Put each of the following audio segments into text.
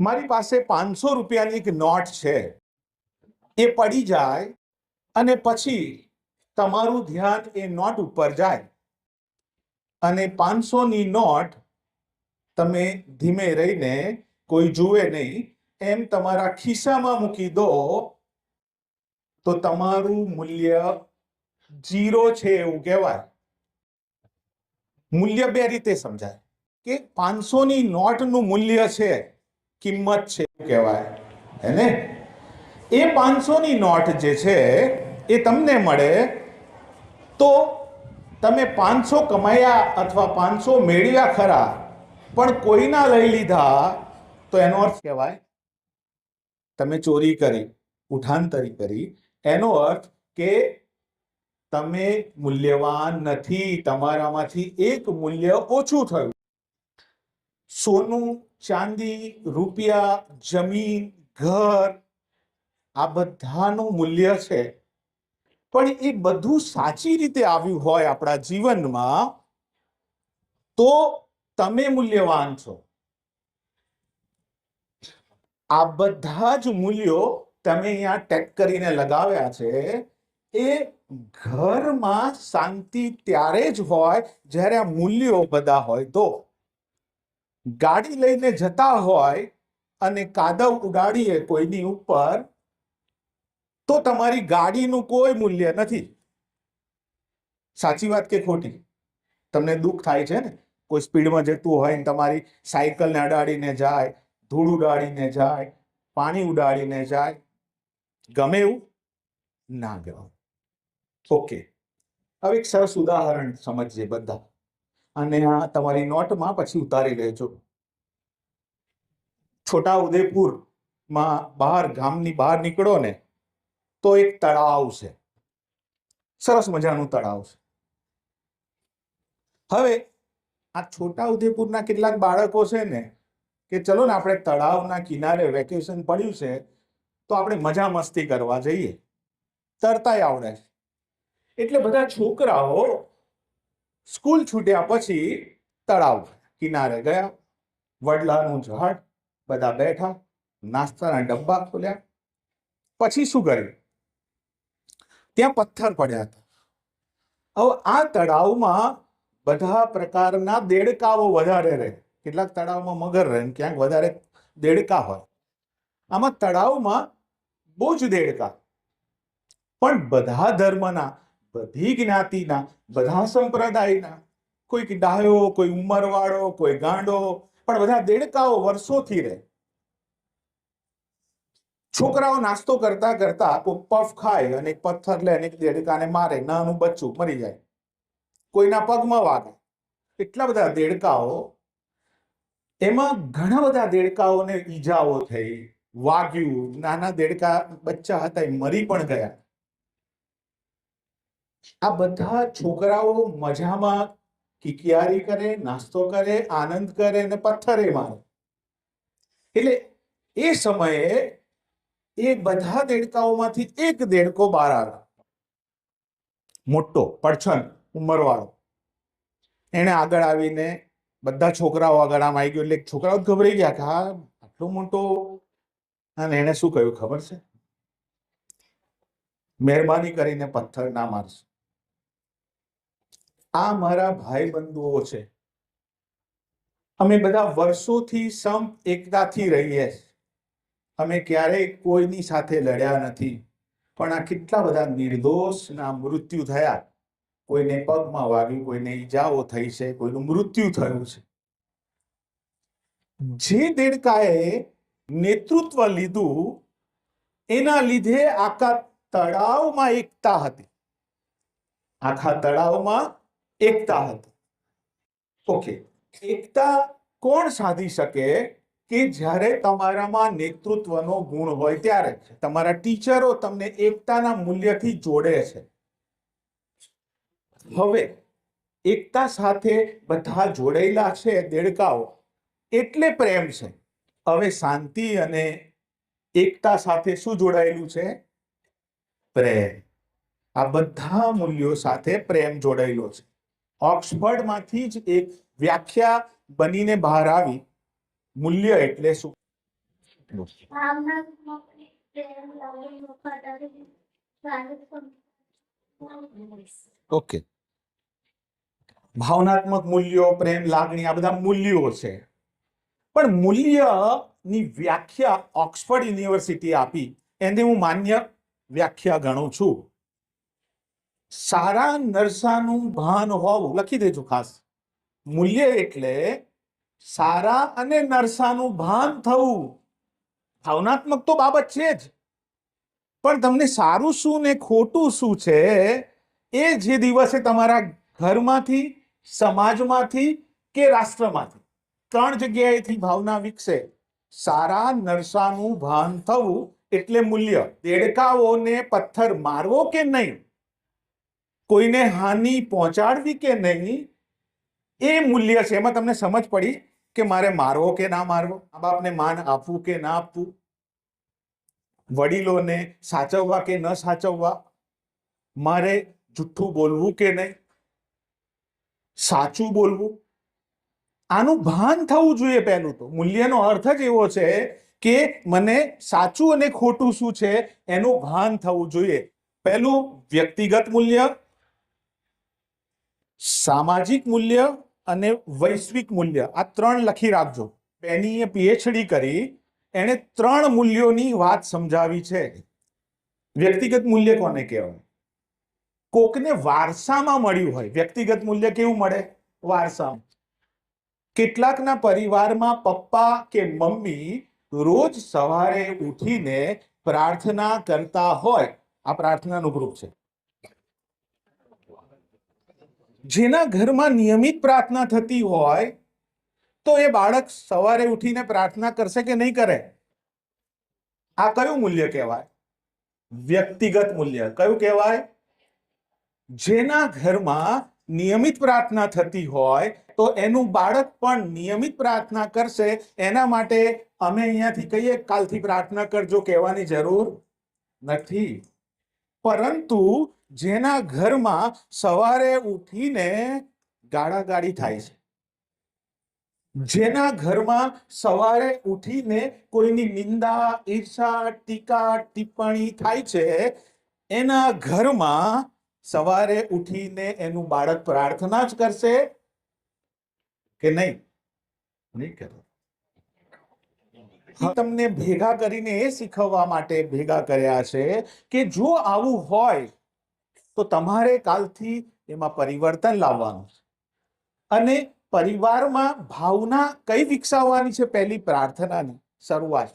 મારી પાસે પાંચસો રૂપિયાની એક નોટ છે. એ પડી જાય અને પછી તમારું ધ્યાન એ નોટ ઉપર જાય. અને પાંચસોની નોટ તમે ધીમે રહીને કોઈ જુએ નહીં, એમ તમારા ખિસ્સામાં મૂકી દો, તો તમારું મૂલ્ય જીરો છે એવું કહેવાય. મૂલ્ય બે રીતે સમજાય. કે પાંચસોની નોટનું મૂલ્ય છે. કિંમત છે કહેવાય. હે ને? એ પાંચસોની નોટ જે છે, એ તમને મળે તો તમે પાંચસો કમાયા અથવા પાંચસો મેળવ્યા ખરા, પણ કોઈના લઈ લીધા તો એનો અર્થ કહેવાય તમે ચોરી કરી, ઉઠાંતરી કરી. એનો અર્થ કે તમે મૂલ્યવાન નથી, તમારામાંથી એક મૂલ્ય ઓછું થયું. સોનું ચાંદી, રૂપિયા, જમીન, ઘર, આ બધાનું મૂલ્ય છે. પણ એ બધું સાચી રીતે આવ્યું હોય આપણા જીવનમાં, તો તમે મૂલ્યવાન છો. આ બધા જ મૂલ્યો તમે અહીંયા ટેક કરીને લગાવ્યા છે. એ ઘરમાં શાંતિ ત્યારે જ હોય જ્યારે આ મૂલ્યો બધા હોય તો. ગાડી લઈને જતા હોય અને કાદવ ઉડાડીએ કોઈની ઉપર, તો તમારી ગાડીનું કોઈ મૂલ્ય નથી. સાચી વાત કે ખોટી? તમને દુઃખ થાય છે ને? કોઈ સ્પીડમાં જતું હોય ને તમારી સાયકલને અડાડીને જાય, ધૂળ ઉડાડીને જાય, પાણી ઉડાડીને જાય, ગમે એવું ના ગમે. ઓકે. હવે એક સરસ ઉદાહરણ સમજીએ બધા. અને આ તમારી નોટમાં પછી ઉતારી લેજો. છોટા ઉદેપુરમાં બહાર ગામની બહાર નીકળો ને, તો એક તળાવ છે. સરસ મજાનું તળાવ છે. હવે આ છોટા ઉદેપુરના કેટલાક બાળકો છે ને, કે ચલો ને આપણે તળાવના કિનારે વેકેશન પડ્યું છે, તો આપણે મજા મસ્તી કરવા જઈએ. તરતાય આવડે એટલે બધા છોકરાઓ સ્કૂલ છૂટ્યા પછી તળાવ કિનારે ગયા. વડલાનું ઝાડ, બધા બેઠા, નાસ્તાના ડબ્બા ખોલ્યા. પછી શું કર્યું? ત્યાં પથ્થર પડ્યા હતા. હવે આ તળાવમાં બધા પ્રકારના દેડકાઓ વધારે રહે. કેટલાક તળાવમાં મગર રહે ક્યાંક વધારે દેડકા હોય. આમાં તળાવમાં બહુ જ દેડકા. પણ બધા ધર્મના બધી જ્ઞાતિના, બધા સંપ્રદાયના, કોઈક ડાયો, કોઈ ઉંમરવાળો, કોઈ ગાંડો, પણ બધા દેડકાઓ વર્ષોથી રહે. છોકરાઓ નાસ્તો કરતા કરતા પફ ખાય અને પથ્થર લે અને દેડકાને મારે, નાનું બચ્ચું મરી જાય. કોઈના પગમાં વાગે. એટલા બધા દેડકાઓ, એમાં ઘણા બધા દેડકાઓને ઈજાઓ થઈ, વાગ્યું, નાના દેડકા બચ્ચા હતા એ મરી પણ ગયા. આ બધા છોકરાઓ મજામાં કિકિયારી કરે, નાસ્તો કરે, આનંદ કરે અને પથ્થરે મારે. એટલે એ સમયે એ બધા દેડકાઓમાંથી એક દેડકો બહાર આવ્યો. મોટો, પડછન, ઉંમરવાળો. એણે આગળ આવીને બધા છોકરાઓ આગળ આમ આવી ગયો એટલે છોકરાઓ ગભરાઈ ગયા કે હા, આટલો મોટો. અને એણે શું કહ્યું ખબર છે? મહેરબાની કરીને પથ્થર ના મારશો. આ મારા ભાઈ બંધુઓ છે. અમે બધા વર્ષોથી સમ એકતાથી રહીએ અમે ક્યારેય કોઈની સાથે લડ્યા નથી. પણ આ કેટલા બધા નિર્દોષના મૃત્યુ થયા. કોઈને પગમાં વાગ્યું, કોઈને ઈજાઓ થઈ છે, કોઈનું મૃત્યુ થયું છે. જે દેડકાએ નેતૃત્વ લીધું, એના લીધે આખા તળાવમાં એકતા હતી. આખા તળાવમાં એકતા હતી. ઓકે એકતા કોણ સાધી શકે કે જ્યારે તમારામાં નેતૃત્વનો ગુણ હોય ત્યારે તમારા ટીચરો તમને એકતાના મૂલ્યથી જોડે છે. હવે, એકતા સાથે બધા જોડાયેલા છે દેડકાઓ. એટલે પ્રેમ છે. હવે શાંતિ અને એકતા સાથે શું જોડાયેલું છે? પ્રેમ. આ બધા મૂલ્યો સાથે પ્રેમ જોડાયેલો છે. ઓક્સફર્ડમાંથી જ એક વ્યાખ્યા બનીને બહાર આવી. મૂલ્ય એટલે શું? ઓકે. ભાવનાત્મક મૂલ્યો પ્રેમ લાગણી આ બધા મૂલ્યો છે. પણ મૂલ્યની વ્યાખ્યા ઓક્સફર્ડ યુનિવર્સિટી આપી. એને હું માન્ય વ્યાખ્યા ગણું છું. સારા નરસાનું ભાન હોવું, લખી દેજો ખાસ. મૂલ્ય એટલે સારા અને નરસાનું ભાન થવું. ભાવનાત્મક તો બાબત છે જ. પણ તમને સારું શું ને ખોટું શું છે, એ જે દિવસે તમારા ઘરમાંથી, સમાજમાંથી કે રાષ્ટ્રમાંથી, ત્રણ જગ્યાએથી ભાવના વિકસે. સારા નરસાનું ભાન થવું એટલે મૂલ્ય. દેડકાઓને પથ્થર મારવો કે નહીં? કોઈને હાનિ પહોંચાડવી કે નહીં, એ મૂલ્ય છે. એમાં તમને સમજ પડી કે મારે મારવો કે ના મારવો આ બાપને માન આપવું કે ના આપવું, વડીલોને સાચવવા કે ન સાચવવા, મારે જુઠ્ઠું બોલવું કે નહીં, સાચું બોલવું, આનું ભાન થવું જોઈએ પહેલું તો. મૂલ્યનો અર્થ જ એવો છે કે મને સાચું અને ખોટું શું છે એનું ભાન થવું જોઈએ. પહેલું વ્યક્તિગત મૂલ્ય સામાજિક મૂલ્ય અને વૈશ્વિક મૂલ્ય. આ ત્રણ લખી રાખજો. પેનીએ પીએચડી કરી, એણે ત્રણ મૂલ્યોની વાત સમજાવી છે. વ્યક્તિગત મૂલ્ય કોને કહેવાય? કોકને વારસામાં મળ્યું હોય. વ્યક્તિગત મૂલ્ય કેવું મળે? વારસામાં. કેટલાકના પરિવારમાં પપ્પા કે મમ્મી રોજ સવારે ઉઠીને પ્રાર્થના કરતા હોય. આ પ્રાર્થનાનું ગ્રુપ છે. જેના ઘરમાં નિયમિત પ્રાર્થના થતી હોય, તો એ બાળક સવારે ઉઠીને પ્રાર્થના કરશે કે નહીં કરે? આ કયું મૂલ્ય કહેવાય? વ્યક્તિગત મૂલ્ય. કયું કહેવાય? જેના ઘરમાં નિયમિત પ્રાર્થના થતી હોય, તો એનું બાળક પણ નિયમિત પ્રાર્થના કરશે. એના માટે અમે અહીંયાથી કહીએ, કાલથી પ્રાર્થના કરજો, કહેવાની જરૂર નથી. પરંતુ જેના ઘરમાં સવારે ઉઠીને ગાળાગાળી થાય છે. જેના ઘરમાં સવારે ઉઠીને કોઈની નિંદા, ઈર્ષા, ટીકા, ટિપ્પણી થાય છે, એના ઘરમાં સવારે ઉઠીને એનું બાળક પ્રાર્થના જ કરશે કે નહીં? નહીં કરે તમને ભેગા કરીને એ શીખવવા માટે ભેગા કર્યા છે કે જો આવું હોય, તો તમારે કાલથી એમાં પરિવર્તન લાવવાનું છે. અને પરિવારમાં ભાવના કઈ વિકસાવવાની છે? પહેલી પ્રાર્થનાની શરૂઆત.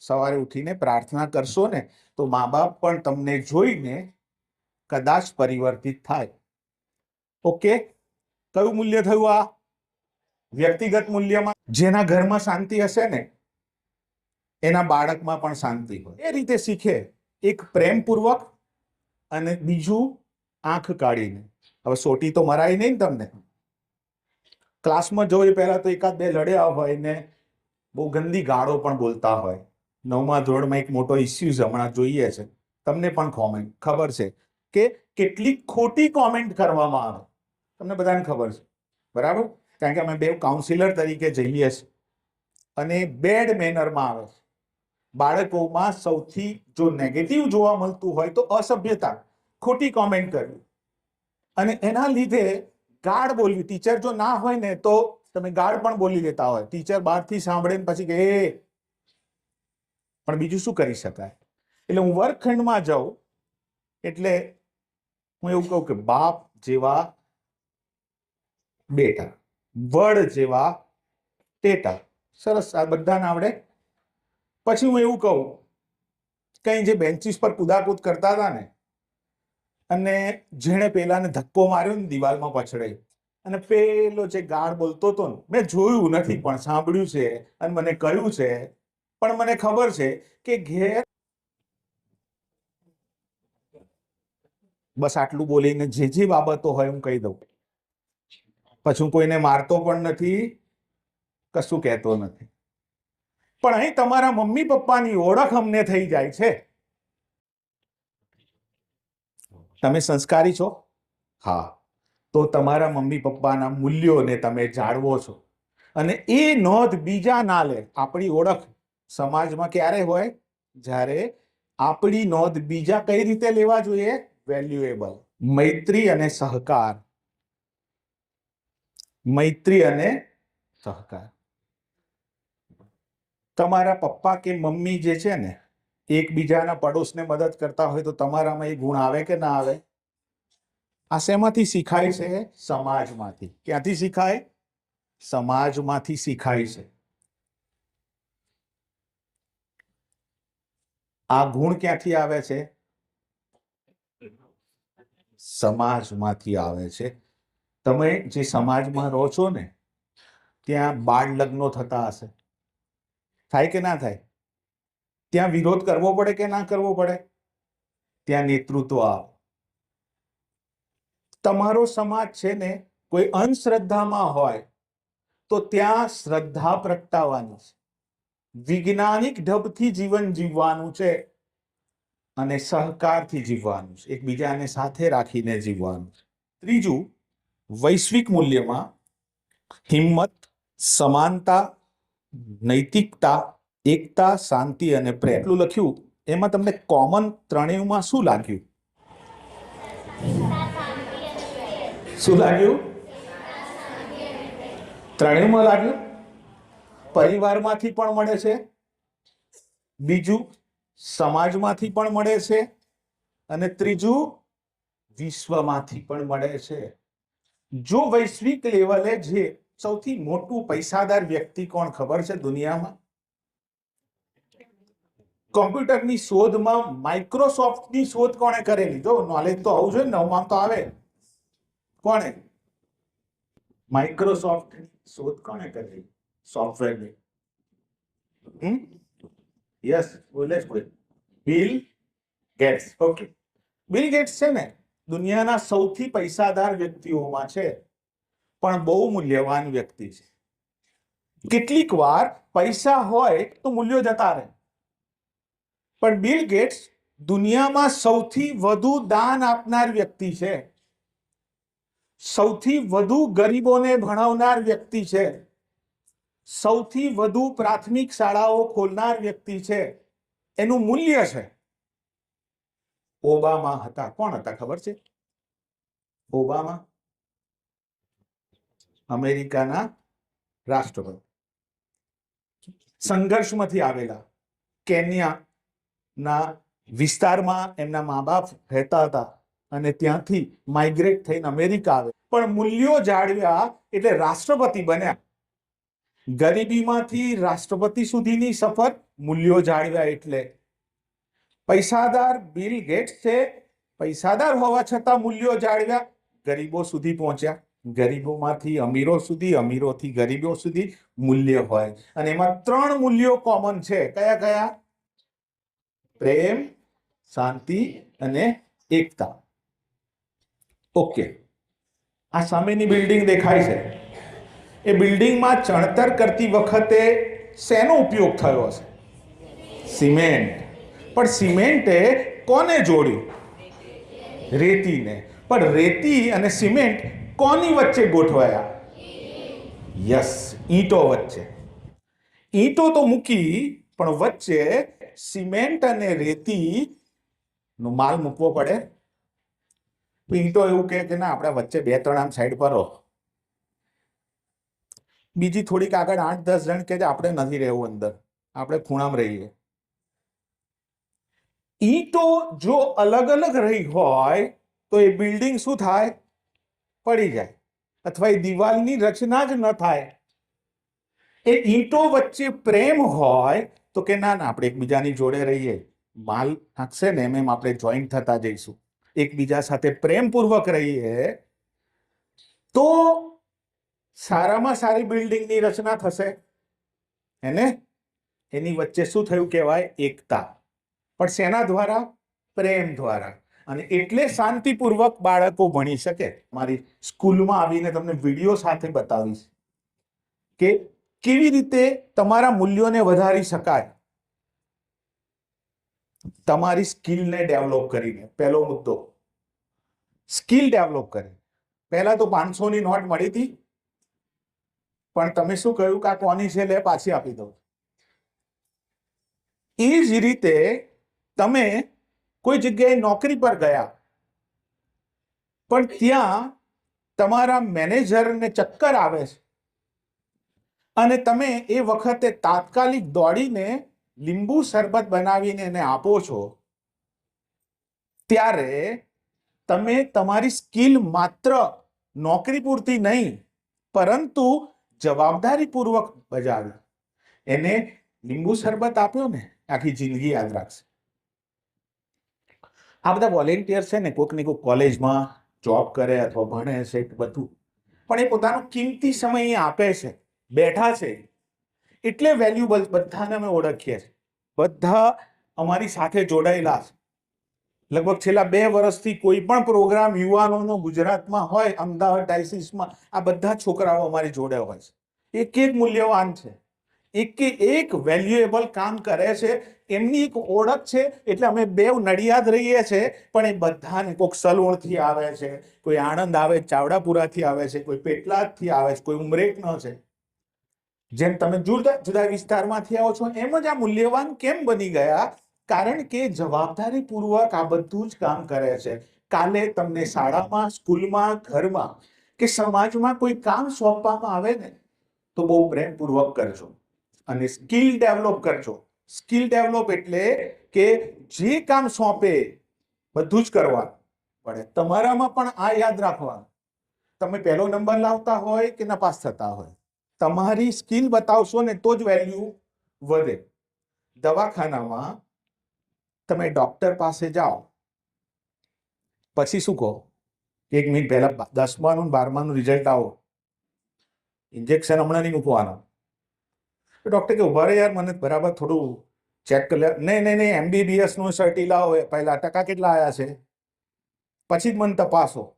સવારે ઉઠીને પ્રાર્થના કરશો ને, તો મા બાપ પણ તમને જોઈને કદાચ પરિવર્તિત થાય. ઓકે કયું મૂલ્ય થયું આ? વ્યક્તિગત મૂલ્યમાં? જેના ઘરમાં શાંતિ હશે ને એના બાળકમાં પણ શાંતિ હોય. એ રીતે શીખે. એક પ્રેમપૂર્વક અને બીજું આંખ કાઢીને. હવે સોટી તો મરાય નહીં તમને. ક્લાસમાં જોઈએ એ પહેલા તો એકાદ બે લડ્યા હોય ને બહુ ગંદી ગાળો પણ બોલતા હોય. નવમા ધોરણમાં એક મોટો ઇસ્યુ હમણાં જોઈએ છે. તમને પણ કોમેન્ટ ખબર છે કે કેટલી ખોટી કોમેન્ટ કરવામાં આવે. તમને બધાને ખબર છે. બરાબર? કારણ કે અમે બે કાઉન્સિલર તરીકે જઈએ છીએ. અને બેડ મેનરમાં આવે છે. બાળકોમાં સૌથી જો નેગેટિવ જોવા મળતું હોય તો અસભ્યતા. ખોટી કોમેન્ટ કરવી. અને એના લીધે ગાળ બોલવી. ટીચર જો ના હોય ને તો તમે ગાળ પણ બોલી લેતા હોય. ટીચર બહારથી સાંભળે પછી કે "એ." પણ બીજું શું કરી શકાય? એટલે હું વર્ગખંડમાં જાઉં એટલે હું એવું કહું કે બાપ જેવા બેટા, વડ જેવા ટેટા. સરસ, આ બધાને આવડે પછી હું એવું કહું, કઈ જે બેન્ચીસ પર કુદાકૂદ કરતા હતા ને, અને જેણે પેલાને ધક્કો માર્યો ને દિવાલમાં પછડાઈ અને પેલો જે ગાળ બોલતો હતો મેં જોયું નથી, પણ સાંભળ્યું છે, અને મને કહ્યું છે, પણ મને ખબર છે કે ઘેર બસ આટલું બોલીને જે જે બાબતો હોય હું કહી દઉં. પછી હું કોઈને મારતો પણ નથી, કશું કહેતો નથી. પણ અહીં તમારા મમ્મી પપ્પાની ઓળખ અમને થઈ જાય છે. તમે સંસ્કારી છો? હા. તો તમારા મમ્મી પપ્પાના મૂલ્યોને તમે જાળવો છો. અને એ નોંધ બીજા ના લે આપણી ઓળખ સમાજમાં ક્યારે હોય? જ્યારે આપણી નોંધ બીજા કઈ રીતે લેવા જોઈએ? વેલ્યુએબલ મૈત્રી અને સહકાર. મૈત્રી અને સહકાર. તમારા પપ્પા કે મમ્મી જે છે ને, એકબીજાના પડોશને મદદ કરતા હોય તો તમારામાં એ ગુણ આવે કે ના આવે? આ શેમાંથી શીખાય છે? સમાજમાંથી. ક્યાંથી શીખાય? સમાજમાંથી શીખાય છે. આ ગુણ ક્યાંથી આવે છે? સમાજમાંથી આવે છે. તમે જે સમાજમાં રહો છો ને, ત્યાં બાળ લગ્નો થતા હશે. થાય કે ના થાય? ત્યાં વિરોધ કરવો પડે કે ના કરવો પડે? ત્યાં નેતૃત્વ આવે. તમારો સમાજ છે ને કોઈ અંધશ્રદ્ધામાં હોય, તો ત્યાં શ્રદ્ધા પ્રગટાવવાની છે. વૈજ્ઞાનિક ઢબથી જીવન જીવવાનું છે અને સહકારથી જીવવાનું છે. એકબીજાને સાથે રાખીને જીવવાનું છે. ત્રીજું, વૈશ્વિક મૂલ્યમાં હિંમત, સમાનતા નૈતિકતા, એકતા, શાંતિ અને પ્રેમ. એટલું લખ્યું. એમાં તમને કોમન ત્રણેયમાં શું લાગ્યું? શું લાગ્યું? ત્રણેયમાં લાગ્યું? પરિવારમાંથી પણ મળે છે. બીજું, સમાજમાંથી પણ મળે છે. અને ત્રીજું, વિશ્વમાંથી પણ મળે છે. જો વૈશ્વિક લેવલે જે સૌથી મોટું પૈસાદાર વ્યક્તિ કોણ ખબર છે દુનિયામાં? કોમ્પ્યુટરની શોધમાં માઇક્રોસોફ્ટની શોધ કોણે કરેલી? જો નોલેજ તો આવું જોઈએ નવમાં તો આવે. કોણે? માઇક્રોસોફ્ટની શોધ કોણે કરેલી? સોફ્ટવેરની. હમ? યસ, બોલે કોઈ. Bill Gates. Okay. Bill Gates છે ને, દુનિયાના સૌથી પૈસાદાર વ્યક્તિઓમાં છે. પણ બહુ મૂલ્યવાન વ્યક્તિ છે. કેટલીક વાર પૈસા હોય તો મૂલ્યો જતા રહે. પણ બિલ ગેટ્સ દુનિયામાં સૌથી વધુ દાન આપનાર વ્યક્તિ છે. સૌથી વધુ ગરીબોને ભણાવનાર વ્યક્તિ છે. સૌથી વધુ પ્રાથમિક શાળાઓ ખોલનાર વ્યક્તિ છે. એનું મૂલ્ય છે. ઓબામા હતા. કોણ હતા? ખબર છે? ઓબામા? અમેરિકાના રાષ્ટ્રપતિ. સંઘર્ષમાંથી આવેલા કેન્યાના વિસ્તારમાં એમના મા બાપ રહેતા હતા અને ત્યાંથી માઇગ્રેટ થઈને અમેરિકા આવે. પણ મૂલ્યો જાળવ્યા એટલે રાષ્ટ્રપતિ બન્યા. ગરીબીમાંથી રાષ્ટ્રપતિ સુધીની સફર મૂલ્યો જાળવ્યા એટલે. પૈસાદાર બિલ ગેટ્સ છે પૈસાદાર હોવા છતાં મૂલ્યો જાળવ્યા. ગરીબો સુધી પહોંચ્યા. ગરીબોમાંથી અમીરો સુધી, અમીરોથી ગરીબો સુધી મૂલ્ય હોય. અને એમાં ત્રણ મૂલ્યો કોમન છે. કયા કયા? પ્રેમ, શાંતિ અને એકતા. ઓકે. આ સામેની બિલ્ડિંગ દેખાય છે. એ બિલ્ડિંગમાં ચણતર કરતી વખતે શેનો ઉપયોગ થયો હશે? સિમેન્ટ. પણ સિમેન્ટે કોને જોડ્યું? રેતીને. પણ રેતી અને સિમેન્ટ કોની વચ્ચે ગોઠવાયા? યસ, ઈંટો વચ્ચે. ઈંટો તો મૂકી, પણ વચ્ચે સિમેન્ટ અને રેતી નો માલ મૂકવો પડે. ઈંટો એવું કે ના, આપણે વચ્ચે બે, ત્રણ આમ સાઈડ પર બીજી થોડીક આગળ આઠ, દસ જણ કે આપણે નથી રહેવું અંદર. આપણે ખૂણામાં રહીએ. ઈંટો જો અલગ અલગ રહી હોય, તો એ બિલ્ડિંગ શું થાય? પડી જાય. અથવા એ દિવાલની રચના જ ન થાય. એ ઈંટો વચ્ચે પ્રેમ હોય તો કે ના ના, આપણે એકબીજાની જોડે રહીએ. માલ નાખશે ને એમ એમ આપણે જોઈન્ટ થતા જઈશું. એકબીજા સાથે પ્રેમપૂર્વક રહીએ તો સારામાં સારી બિલ્ડિંગની રચના થશે. એને એની વચ્ચે શું થયું કહેવાય? એકતા. પણ શેના દ્વારા? પ્રેમ દ્વારા. અને એટલે શાંતિપૂર્વક બાળકો ભણી શકે. મારી સ્કૂલમાં આવીને તમને વીડિયો સાથે બતાવીશ કે કેવી રીતે તમારા મૂલ્યોને વધારી શકાય. તમારી સ્કિલને ડેવલપ કરીને. પહેલો મુદ્દો. સ્કિલ ડેવલપ કરી. પહેલા તો પાંચસોની નોટ મળી હતી. પણ તમે શું કહ્યું કે આ કોની છે? લે, પાછી આપી દઉં. એ જ રીતે તમે કોઈ જગ્યાએ નોકરી પર ગયા. પણ ત્યાં તમારા મેનેજરને ચક્કર આવે છે. અને તમે એ વખતે તાત્કાલિક દોડીને લીંબુ શરબત બનાવીને એને આપો છો, ત્યારે તમે તમારી સ્કિલ માત્ર નોકરી પૂરતી નહીં, પરંતુ જવાબદારીપૂર્વક બજાવી એને લીંબુ શરબત આપ્યો ને, આખી જિંદગી યાદ રાખશે. આ બધા વોલેન્ટિયર છે ને કોઈક ને કોઈક કોલેજમાં જોબ કરે અથવા ભણે છે બધું. પણ એ પોતાનો કિંમતી સમય આપે છે, બેઠા છે. એટલે વેલ્યુબલ બધાને અમે ઓળખીએ છીએ. બધા અમારી સાથે જોડાયેલા છે. લગભગ છેલ્લા બે વર્ષથી કોઈ પણ પ્રોગ્રામ યુવાનોનો ગુજરાતમાં હોય, અમદાવાદ ડાયસિસમાં આ બધા છોકરાઓ અમારી જોડે હોય છે. એક એક મૂલ્યવાન છે. એક એક વેલ્યુએબલ કામ કરે છે, એમની એક ઓળખ છે, એટલે અમે બે નડિયાદ રહીએ છીએ પણ એ બધાને કોઈક સલવણથી આવે છે, કોઈ આણંદ આવે, ચાવડાપુરાથી આવે છે, કોઈ પેટલાદથી આવે છે, કોઈ ઉમરેકનો છે. જેમ તમે જુદા જુદા વિસ્તારમાંથી આવો છો, એમ જ આ મૂલ્યવાન કેમ બની ગયા? કારણ કે જવાબદારીપૂર્વક આ બધું જ કામ કરે છે. કાલે તમને શાળામાં, સ્કૂલમાં, ઘરમાં કે સમાજમાં કોઈ કામ સોંપવામાં આવે ને, તો બહુ પ્રેમપૂર્વક કરજો. અને સ્કિલ ડેવલપ કરજો. સ્કિલ ડેવલપ એટલે કે જે કામ સોંપે, બધું જ કરવાનું. પડે તમારામાં પણ આ યાદ રાખવાનું. તમે પહેલો નંબર લાવતા હોય કે નપાસ થતા હોય. તમારી સ્કિલ બતાવશો ને તો જ વેલ્યુ વધે. દવાખાનામાં તમે ડોક્ટર પાસે જાઓ. પછી શું કહો? એક મિનિટ પહેલા દસમાનું બારમાનું રિઝલ્ટ આવો. ઇન્જેક્શન હમણાં નહીં મૂકવાનું. ડોક્ટર કે, ઊભા રે યાર, મને બરાબર થોડું ચેક કરી લે. નહીં નહીં નહીં એમબીબીએસનું સર્ટી લાવો પહેલાં ટકા કેટલા આવ્યા છે? પછી જ મને તપાસો.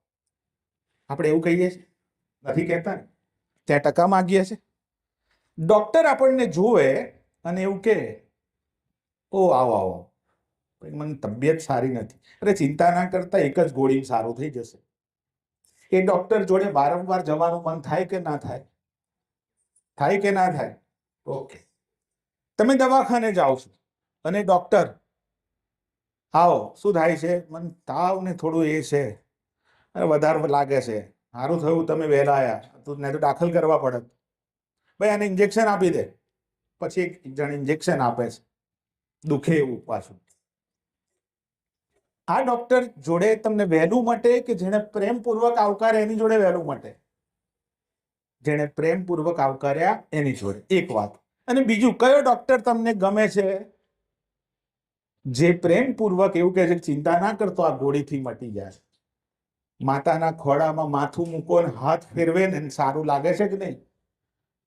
આપણે એવું કહીએ છીએ? નથી કહેતા ને? ત્યાં ટકા માગીએ છે. ડૉક્ટર આપણને જુએ અને એવું કે ઓ આવો આવો. મને તબિયત સારી નથી. અરે, ચિંતા ના કરતા, એક જ ગોળી સારું થઈ જશે. એ ડૉક્ટર જોડે વારંવાર જવાનું મન થાય કે ના થાય? થાય કે ના થાય? ઓકે. તમે દવાખાને જાઓ છો અને ડોક્ટર, આવો, શું થાય છે? મને તાવ ને થોડું એ છે. વધારે લાગે છે. સારું થયું તમે વહેલા આવ્યા તું નહીં તો દાખલ કરવા પડત ભાઈ, આને ઇન્જેક્શન આપી દે. પછી એક જણ ઇન્જેક્શન આપે છે. દુખે એવું પાછું. આ ડોક્ટર જોડે તમને વહેલું મટે કે જેને પ્રેમપૂર્વક આવકારે એની જોડે વહેલું મટે? જેણે પ્રેમપૂર્વક આવકાર્યા એની જોડે. એક વાત. અને બીજું, કયો ડોક્ટર તમને ગમે છે? જે પ્રેમપૂર્વક એવું કહે છે ચિંતા ના કરતો આ ગોળીથી મટી જાય. માતાના ખોળામાં માથું મૂકો ને હાથ ફેરવે ને સારું લાગે છે કે નહીં?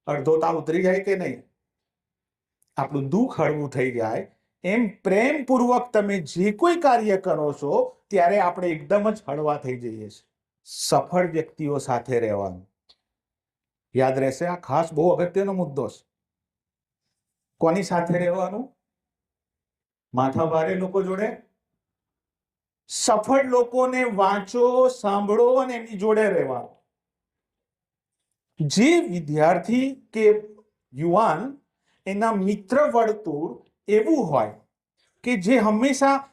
અડધો તાવ ઉતરી જાય કે નહીં? આપણું દુઃખ હળવું થઈ જાય. એમ પ્રેમપૂર્વક તમે જે કોઈ કાર્ય કરો છો, ત્યારે આપણે એકદમ જ હળવા થઈ જઈએ છીએ. સફળ વ્યક્તિઓ સાથે રહેવાનું. યાદ રહેશે આ ખાસ બહુ અગત્યનો મુદ્દો છે. કોની સાથે રહેવાનું? માથા ભારે લોકો જોડે? સફળ લોકોને વાંચો, સાંભળો અને એમની જોડે રહેવાનું. જે વિદ્યાર્થી કે યુવાન એના મિત્ર વર્તુળ એવું હોય કે જે હંમેશા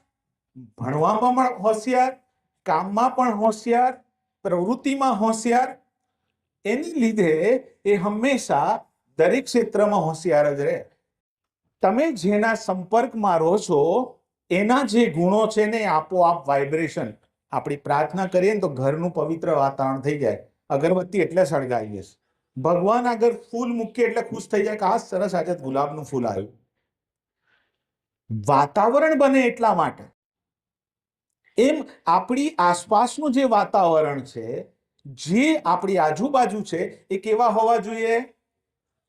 ભણવામાં પણ હોશિયાર, કામમાં પણ હોશિયાર, પ્રવૃત્તિમાં હોશિયાર, એની લીધે એ હંમેશા દરેક ક્ષેત્રમાં હોશિયાર જ રહે. તમે જેના સંપર્કમાં રહો છો, એના જે ગુણો છે ને આપોઆપ વાઇબ્રેશન આપણી પ્રાર્થના કરીએ ને તો ઘરનું પવિત્ર વાતાવરણ થઈ જાય. અગરબત્તી એટલે સળગાવીએ ભગવાન આગળ ફૂલ મૂકીએ એટલે ખુશ થઈ જાય કે આ સરસ આજે ગુલાબનું ફૂલ આવ્યું. વાતાવરણ બને એટલા માટે. એમ આપણી આસપાસનું જે વાતાવરણ છે, જે આપણી આજુબાજુ છે, એ કેવા હોવા જોઈએ?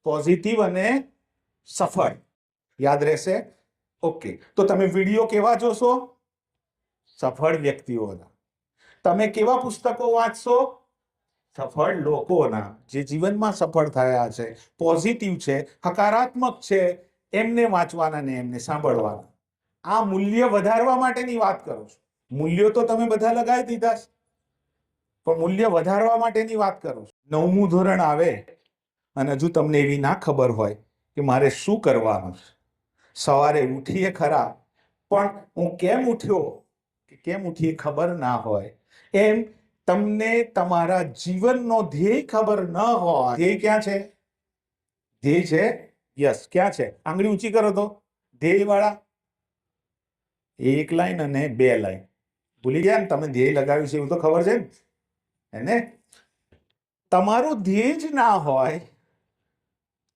પોઝિટિવ અને સફળ. યાદ રહેશે? ઓકે. તો તમે વીડિયો કેવા જોશો? સફળ વ્યક્તિઓના. તમે કેવા પુસ્તકો વાંચશો? સફળ લોકોના, જે જીવનમાં સફળ થયા છે પોઝિટિવ છે, હકારાત્મક છે, એમને વાંચવાના ને એમને સાંભળવાના. આ મૂલ્ય વધારવા માટેની વાત કરું છું. મૂલ્યો તો તમે બધા લગાવી દીધા છે. પણ મૂલ્ય વધારવા માટેની વાત કરું છું. નવમું ધોરણ આવે, અને હજુ તમને એવી ના ખબર હોય કે મારે શું કરવાનું છે. સવારે ઉઠીએ ખરા, પણ હું કેમ ઉઠ્યો કે કેમ ઉઠીએ ખબર ના હોય. એમ તમને તમારા જીવનનો ધ્યેય ખબર ન હોય. ધ્યેય ક્યાં છે? ધ્યેય છે? યસ, ક્યાં છે? આંગળી ઊંચી કરો તો. ધ્યેય વાળા એક લાઈન અને બે લાઈન. ભૂલી ગયા ને તમે ધ્યેય લગાવ્યું છે એવું તો ખબર છે ને? એને તમારું ધ્યેય જ ના હોય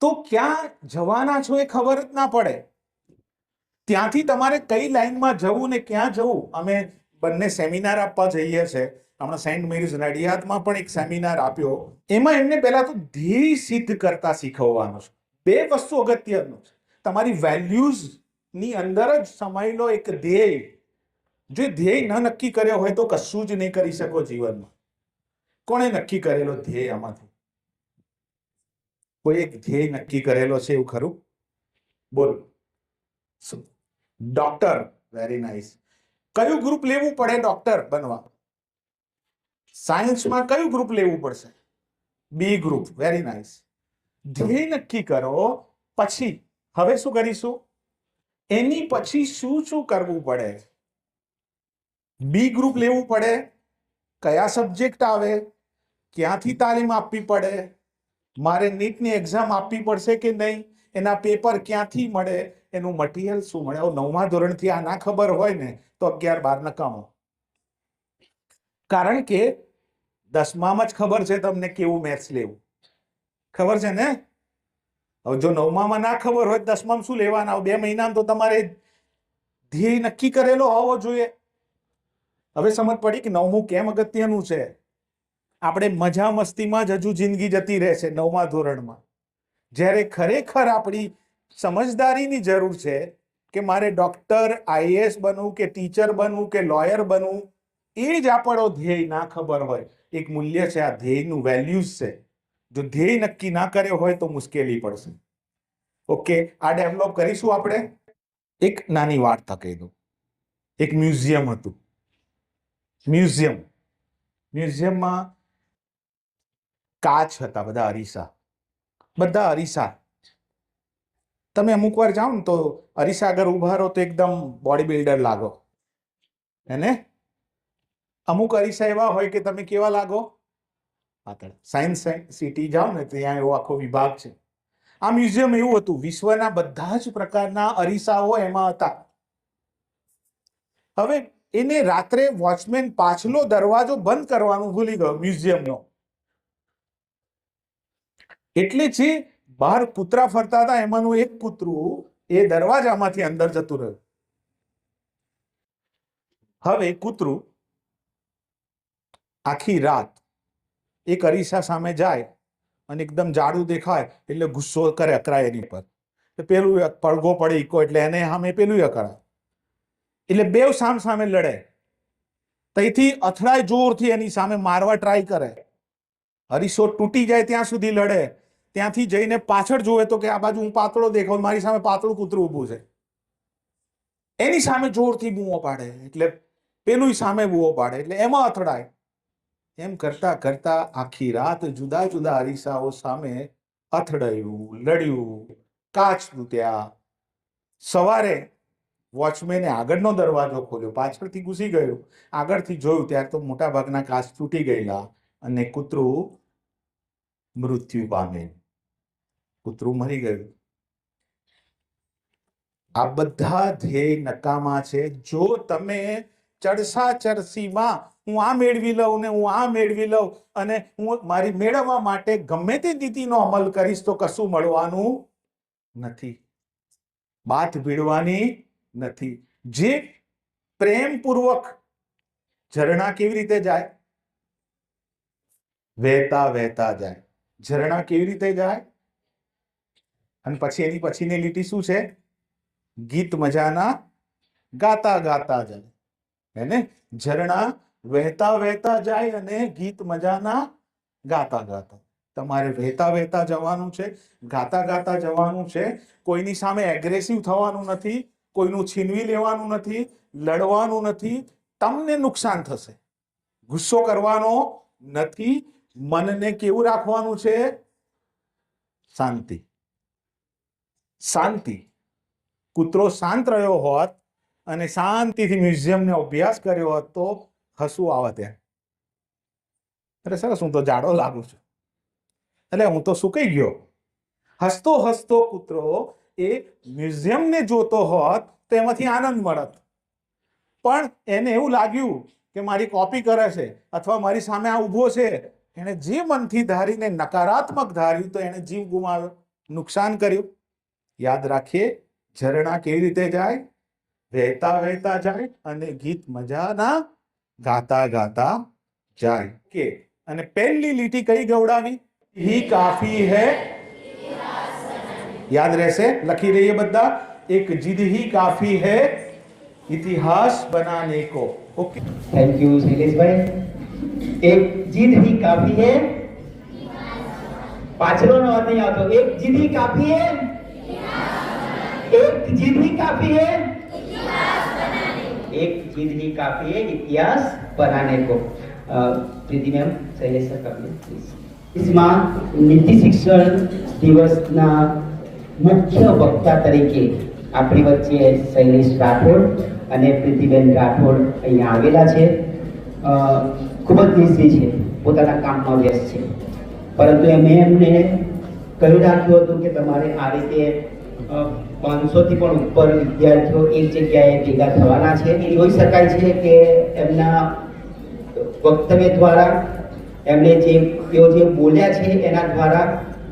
તો ક્યાં જવાના છો એ ખબર જ ના પડે. ત્યાંથી તમારે કઈ લાઈનમાં જવું ને ક્યાં જવું? અમે બંને સેમિનાર આપવા જઈએ છે. હમણાં સેન્ટ મેરીઝ નડિયાદમાં પણ એક સેમિનાર આપ્યો. એમાં એમને પહેલા તો ધ્યેય સિદ્ધ કરતા શીખવવાનું છે. બે વસ્તુ અગત્યનું છે. તમારી વેલ્યુઝની અંદર જ સમાયેલો એક ધ્યેય. જો ધ્યેય ન નક્કી કર્યો હોય તો કશું જ નહીં કરી શકો જીવનમાં. કોણે નક્કી કરેલો ધ્યેય આમાંથી? કોઈ એક ધ્યેય નક્કી કરેલો છે એવું ખરું? બોલ. ડોક્ટર વેરી નાઇસ કયું ગ્રુપ લેવું પડે ડોક્ટર બનવા? સાયન્સમાં કયું ગ્રુપ લેવું પડશે? બી ગ્રુપ વેરી નાઇસ ધ્યેય નક્કી કરો. પછી, હવે શું કરીશું? એની પછી શું શું કરવું પડે? બી ગ્રુપ લેવું પડે. કયા સબ્જેક્ટ આવે? ક્યાંથી તાલીમ આપવી પડે? મારે નીટની એક્ઝામ આપવી પડશે કે નહીં? એના પેપર ક્યાંથી મળે? એનું મટીરિયલ શું મળે? નવમા ધોરણથી આ ના ખબર હોય ને, તો અગિયાર બાર નકામો. કારણ કે દસમામાં જ ખબર છે તમને કેવું મેથ્સ લેવું. ખબર છે ને? હવે જો નવમામાં ના ખબર હોય દસમામાં શું લેવાના? બે મહિનામાં તો તમારે ધ્યેય નક્કી કરેલો હોવો જોઈએ. હવે સમજ પડી કે નવમું કેમ અગત્યનું છે? આપણે મજા મસ્તીમાં જ હજુ જિંદગી જતી રહેશે નવમા ધોરણમાં. જ્યારે ખરેખર આપણી સમજદારીની જરૂર છે કે મારે ડોક્ટર આઈએએસ બનવું કે ટીચર બનવું કે લોયર બનવું, એ જ આપણો ધ્યેય ના ખબર હોય. એક મૂલ્ય છે, આ ધ્યેયનું વેલ્યુઝ છે. જો ધ્યેય નક્કી ના કર્યો હોય તો મુશ્કેલી પડશે. ઓકે, આ ડેવલપ કરીશું આપણે. એક નાની વાર્તા કહી દઉં. એક મ્યુઝિયમ હતું. મ્યુઝિયમ. મ્યુઝિયમમાં કાચ હતા, બધા અરીસા. બધા અરીસા. તમે અમુક વાર જાઓ ને તો અરીસા આગળ ઊભા રહો તો એકદમ બોડી બિલ્ડર લાગો એને અમુક અરીસા એવા હોય કે તમે કેવા લાગો? પાતળ. સાયન્સ સિટી જાઓ ને ત્યાં એવો આખો વિભાગ છે. આ મ્યુઝિયમ એવું હતું, વિશ્વના બધા જ પ્રકારના અરીસાઓ એમાં હતા. હવે એને રાત્રે વોચમેન પાછલો દરવાજો બંધ કરવાનું ભૂલી ગયો મ્યુઝિયમનો. એટલે જે બહાર કૂતરા ફરતા હતા, એમાંનું એક કૂતરું એ દરવાજામાંથી અંદર જતું રહ્યું. હવે કૂતરું આખી રાત એક અરીસા સામે જાય અને એકદમ જાડું દેખાય એટલે ગુસ્સો કરે અકરાય એની પર. પેલું પડઘો પડે ઈકો એટલે એને સામે પેલું અકળાય. એટલે બેવ સામ સામે લડે. તઈથી અથડાય જોરથી એની સામે મારવા ટ્રાય કરે. હરીસો તૂટી જાય ત્યાં સુધી લડે. ત્યાંથી જઈને પાછળ જોવે તો કે આ બાજુ હું પાતળો દેખાવ મારી સામે પાતળું કૂતરું ઊભું છે. એની સામે જોરથી બૂવો પાડે, એટલે પેલું સામે બૂવો પાડે, એટલે એમાં અથડાય. એમ કરતા કરતા આખી રાત જુદા જુદા અરીસાઓ સામે અથડાયું, લડ્યું, કાચ તૂટ્યા. સવારે વોચમેને આગળનો દરવાજો ખોલ્યો, પાછળથી ઘૂસી ગયો. આગળથી જોયું ત્યારે તો મોટા ભાગના કાચ તૂટી ગયેલા અને કૂતરું મૃત્યુ પામે કૂતરું મરી ગયું. આ બધા ધ્યેય નકામા છે. જો તમે ચડસા ચરસીમાં હું આ મેળવી લઉં ને હું આ મેળવી લઉં અને હું મારી મેળવવા માટે ગમે તે નીતિનો અમલ કરીશ તો કશું મળવાનું નથી. બાથ ભીડવાની નથી. જે પ્રેમપૂર્વક ઝરણા કેવી રીતે જાય? વહેતા વહેતા જાય. ઝરણા કેવી રીતે જાય? અને પછી એની પછીની લીટી શું છે? ગીત મજાના ગાતા ગાતા જાય. હેને ઝરણા વહેતા વહેતા જાય અને ગીત મજાના ગાતા ગાતા. તમારે વહેતા વહેતા જવાનું છે ગાતા ગાતા જવાનું છે. કોઈની સામે એગ્રેસિવ થવાનું નથી કોઈનું છીનવી લેવાનું નથી લડવાનું નથી. તમને નુકસાન થશે. ગુસ્સો કરવાનો નથી. મનને કેવું રાખવાનું છે? શાંતિ. શાંતિ. કૂતરો શાંત રહ્યો હોત અને શાંતિથી મ્યુઝિયમનો અભ્યાસ કર્યો હોત તો હસવું આવે ત્યાં અરે સરસ, હું તો જાડો લાગુ છું. એટલે હું તો સુકાઈ ગયો. હસતો હસતો કૂતરો એ મ્યુઝિયમને જોતો હોત તો એમાંથી આનંદ મળત. પણ એને એવું લાગ્યું કે મારી કોપી કરે છે અથવા મારી સામે આ ઊભો છે. એણે જે મનથી ધારીને નકારાત્મક ધાર્યું તો એણે જીવ ગુમાવ્યો. નુકસાન કર્યું. યાદ રાખીએ ઝરણા કેવી રીતે જાય વહેતા વહેતા જાય અને ગીત મજાના ગાતા ગાતા જાય કે અને પહેલી લીટી કઈ ગવડાવી હી કાફી હે યાદ રહેશે લખી રહીએ બધા એક જીદ હી કાફી હે ઇતિહાસ બનાને કો ઓકે थैंक यू शैलेश भाई एक जीत ही काफी है પાછળનો અવાજ નહીં આવતો એક જીત ही काफी है एक जीवनी काफी है। एक जीवनी काफी है इतिहास बनाने को। Preeti ma'am Shailesh sir please इसमें નીતિ શિક્ષણ દિવસના મુખ્ય વક્તા તરીકે આપણી વચ્ચે શૈલેષ રાઠોડ અને પ્રીતિબેન રાઠોડ અહીંયા આવેલા છે. ખૂબ જ નિશ્ચિત છે. પોતાના કામમાં વ્યસ્ત છે. પરંતુ એમણે એમને કહી રાખ્યું હતું કે તમારે આ રીતે પાંચસોથી પણ ઉપર વિદ્યાર્થીઓ એક જગ્યાએ ભેગા થવાના છે. એ જોઈ શકાય છે કે એમના વક્તવ્ય દ્વારા એમણે જે, તેઓ જે બોલ્યા છે, એના દ્વારા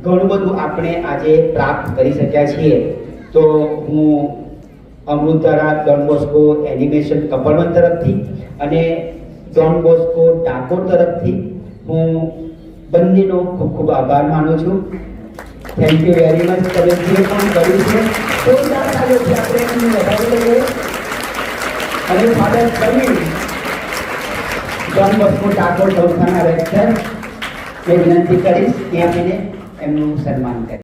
ઘણું બધું આપણે આજે પ્રાપ્ત કરી શક્યા છીએ. તો હું Amritdhara Don Bosco animation Kapadvanj તરફથી અને ડોન બોસ્કો ડાકોર તરફથી હું બંનેનો ખૂબ ખૂબ આભાર માનું છું. થેન્ક યુ વેરી મચ જે પણ કર્યું છે જોરદાર ચાલ્યો છે આપણે એમને વધારી લઈએ. અને father Praveen Don Bosco Dakor સંસ્થાના રેક્ટર એ વિનંતી કરીશ. ત્યાં આપણે એમનું સન્માન કરીએ.